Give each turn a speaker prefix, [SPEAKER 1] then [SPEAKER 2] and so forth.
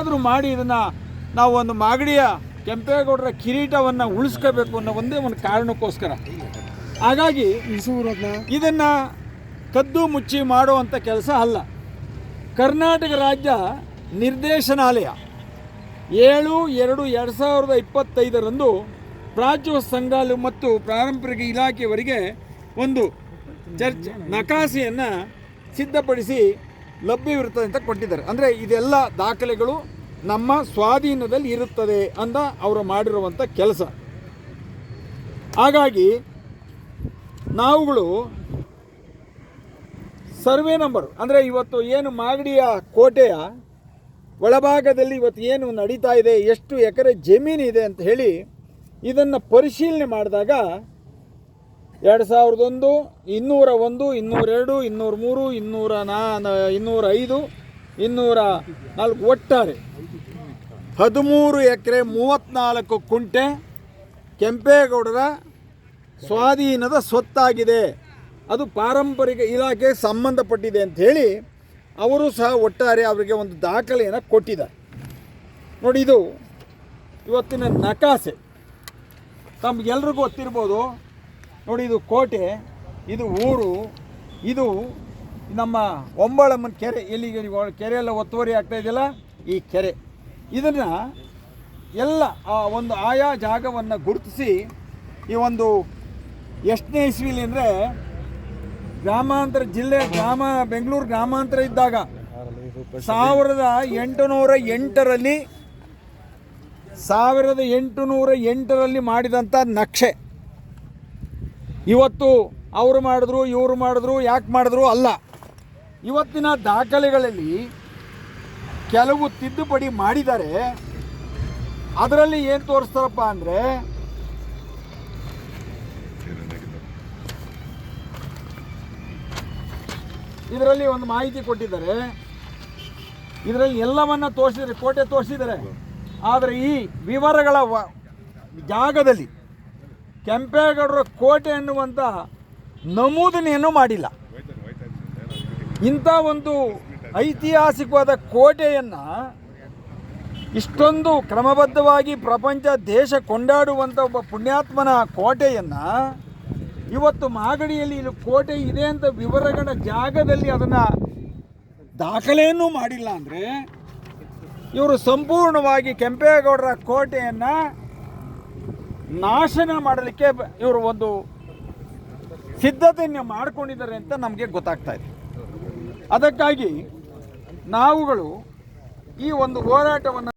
[SPEAKER 1] ಆದರೂ ಮಾಡಿ ಇದನ್ನು ನಾವು ಒಂದು ಮಾಗಡಿಯ ಕೆಂಪೇಗೌಡರ ಕಿರೀಟವನ್ನು ಉಳಿಸ್ಕೋಬೇಕು ಅನ್ನೋ ಒಂದೇ ಒಂದು ಕಾರಣಕ್ಕೋಸ್ಕರ. ಹಾಗಾಗಿ ಇದನ್ನು ಕದ್ದು ಮುಚ್ಚಿ ಮಾಡುವಂಥ ಕೆಲಸ ಅಲ್ಲ. ಕರ್ನಾಟಕ ರಾಜ್ಯ ನಿರ್ದೇಶನಾಲಯ ಏಳು ಎರಡು ಎರಡು ಸಾವಿರದ ಇಪ್ಪತ್ತೈದರಂದು ಪ್ರಾಚ್ಯೋತ್ ಸಂಘಾಲು ಮತ್ತು ಪಾರಂಪರಿಕ ಇಲಾಖೆಯವರಿಗೆ ಒಂದು ಚರ್ಚ್, ನಕಾಸೆಯನ್ನು ಸಿದ್ಧಪಡಿಸಿ ಲಭ್ಯವಿರುತ್ತದೆ ಅಂತ ಕೊಟ್ಟಿದ್ದಾರೆ. ಅಂದರೆ ಇದೆಲ್ಲ ದಾಖಲೆಗಳು ನಮ್ಮ ಸ್ವಾಧೀನದಲ್ಲಿ ಇರುತ್ತದೆ ಅಂತ ಅವರು ಮಾಡಿರುವಂಥ ಕೆಲಸ. ಹಾಗಾಗಿ ನಾವುಗಳು ಸರ್ವೆ ನಂಬರ್, ಅಂದರೆ ಇವತ್ತು ಏನು ಮಾಗಡಿಯ ಕೋಟೆಯ ಒಳಭಾಗದಲ್ಲಿ ಇವತ್ತು ಏನು ನಡೀತಾ ಇದೆ, ಎಷ್ಟು ಎಕರೆ ಜಮೀನಿದೆ ಅಂತ ಹೇಳಿ ಇದನ್ನು ಪರಿಶೀಲನೆ ಮಾಡಿದಾಗ ಎರಡು ಸಾವಿರದ ಒಂದು, ಇನ್ನೂರ ಒಂದು ಇನ್ನೂರೆರಡು ಇನ್ನೂರ ಮೂರು, ಇನ್ನೂರ ನಾ ಇನ್ನೂರ ಐದು, ಇನ್ನೂರ ನಾಲ್ಕು ಒಟ್ಟಾರೆ. ಹದಿಮೂರು ಎಕರೆ ಮೂವತ್ತ್ನಾಲ್ಕು ಕುಂಟೆ ಕೆಂಪೇಗೌಡರ ಸ್ವಾಧೀನದ ಸ್ವತ್ತಾಗಿದೆ. ಅದು ಪಾರಂಪರಿಕ ಇಲಾಖೆಗೆ ಸಂಬಂಧಪಟ್ಟಿದೆ ಅಂತ ಹೇಳಿ ಅವರು ಸಹ ಒಟ್ಟಾರೆ ಅವರಿಗೆ ಒಂದು ದಾಖಲೆಯನ್ನು ಕೊಟ್ಟಿದ್ದಾರೆ. ನೋಡಿ ಇದು ಇವತ್ತಿನ ನಕಾಸೆ. ತಮಗೆಲ್ರಿಗೂ ಗೊತ್ತಿರ್ಬೋದು ನೋಡಿ, ಇದು ಕೋಟೆ, ಇದು ಊರು, ಇದು ನಮ್ಮ ಒಂಬಳಮ್ಮನ ಕೆರೆ. ಎಲ್ಲಿಗೆ ಕೆರೆ ಎಲ್ಲ ಒತ್ತುವರಿ ಆಗ್ತಾ ಇದೆಯಲ್ಲ? ಈ ಕೆರೆ. ಇದನ್ನು ಎಲ್ಲ ಆ ಒಂದು ಆಯಾ ಜಾಗವನ್ನು ಗುರುತಿಸಿ ಈ ಒಂದು ಎಷ್ಟನೇ ಇಸ್ವಿಲಿ ಅಂದರೆ ಗ್ರಾಮಾಂತರ ಜಿಲ್ಲೆ ಗ್ರಾಮ, ಬೆಂಗಳೂರು ಗ್ರಾಮಾಂತರ ಇದ್ದಾಗ ಸಾವಿರದ ಎಂಟುನೂರ ಎಂಟರಲ್ಲಿ, ಸಾವಿರದ ಎಂಟುನೂರ ಎಂಟರಲ್ಲಿ ಮಾಡಿದಂಥ ನಕ್ಷೆ. ಇವತ್ತು ಅವರು ಮಾಡಿದ್ರು, ಇವರು ಮಾಡಿದ್ರು, ಯಾಕೆ ಮಾಡಿದ್ರು ಅಲ್ಲ. ಇವತ್ತಿನ ದಾಖಲೆಗಳಲ್ಲಿ ಕೆಲವು ತಿದ್ದುಪಡಿ ಮಾಡಿದ್ದಾರೆ ಅದರಲ್ಲಿ ಏನು ತೋರಿಸ್ತಾರಪ್ಪ ಅಂದರೆ ಇದರಲ್ಲಿ ಒಂದು ಮಾಹಿತಿ ಕೊಟ್ಟಿದ್ದಾರೆ. ಇದರಲ್ಲಿ ಎಲ್ಲವನ್ನ ತೋರಿಸಿದರೆ ಕೋಟೆ ತೋರಿಸಿದ್ದಾರೆ. ಆದರೆ ಈ ವಿವರಗಳ ಜಾಗದಲ್ಲಿ ಕೆಂಪೇಗೌಡರ ಕೋಟೆ ಎನ್ನುವಂಥ ನಮೂದನೆಯನ್ನು ಮಾಡಿಲ್ಲ. ಇಂಥ ಒಂದು ಐತಿಹಾಸಿಕವಾದ ಕೋಟೆಯನ್ನು ಇಷ್ಟೊಂದು ಕ್ರಮಬದ್ಧವಾಗಿ ಪ್ರಪಂಚ, ದೇಶ ಕೊಂಡಾಡುವಂಥ ಒಬ್ಬ ಪುಣ್ಯಾತ್ಮನ ಕೋಟೆಯನ್ನು ಇವತ್ತು ಮಾಗಡಿಯಲ್ಲಿ ಇಲ್ಲಿ ಕೋಟೆ ಇದೆ ಅಂತ ವಿವರಗಳ ಜಾಗದಲ್ಲಿ ಅದನ್ನು ದಾಖಲೆಯನ್ನು ಮಾಡಿಲ್ಲ ಅಂದರೆ ಇವರು ಸಂಪೂರ್ಣವಾಗಿ ಕೆಂಪೇಗೌಡರ ಕೋಟೆಯನ್ನು ನಾಶನ ಮಾಡಲಿಕ್ಕೆ ಇವರು ಒಂದು ಸಿದ್ಧತೆಯನ್ನು ಮಾಡಿಕೊಂಡಿದ್ದಾರೆ ಅಂತ ನಮಗೆ ಗೊತ್ತಾಗ್ತಾ ಇದೆ. ಅದಕ್ಕಾಗಿ ನಾವುಗಳು ಈ ಒಂದು ಹೋರಾಟವನ್ನು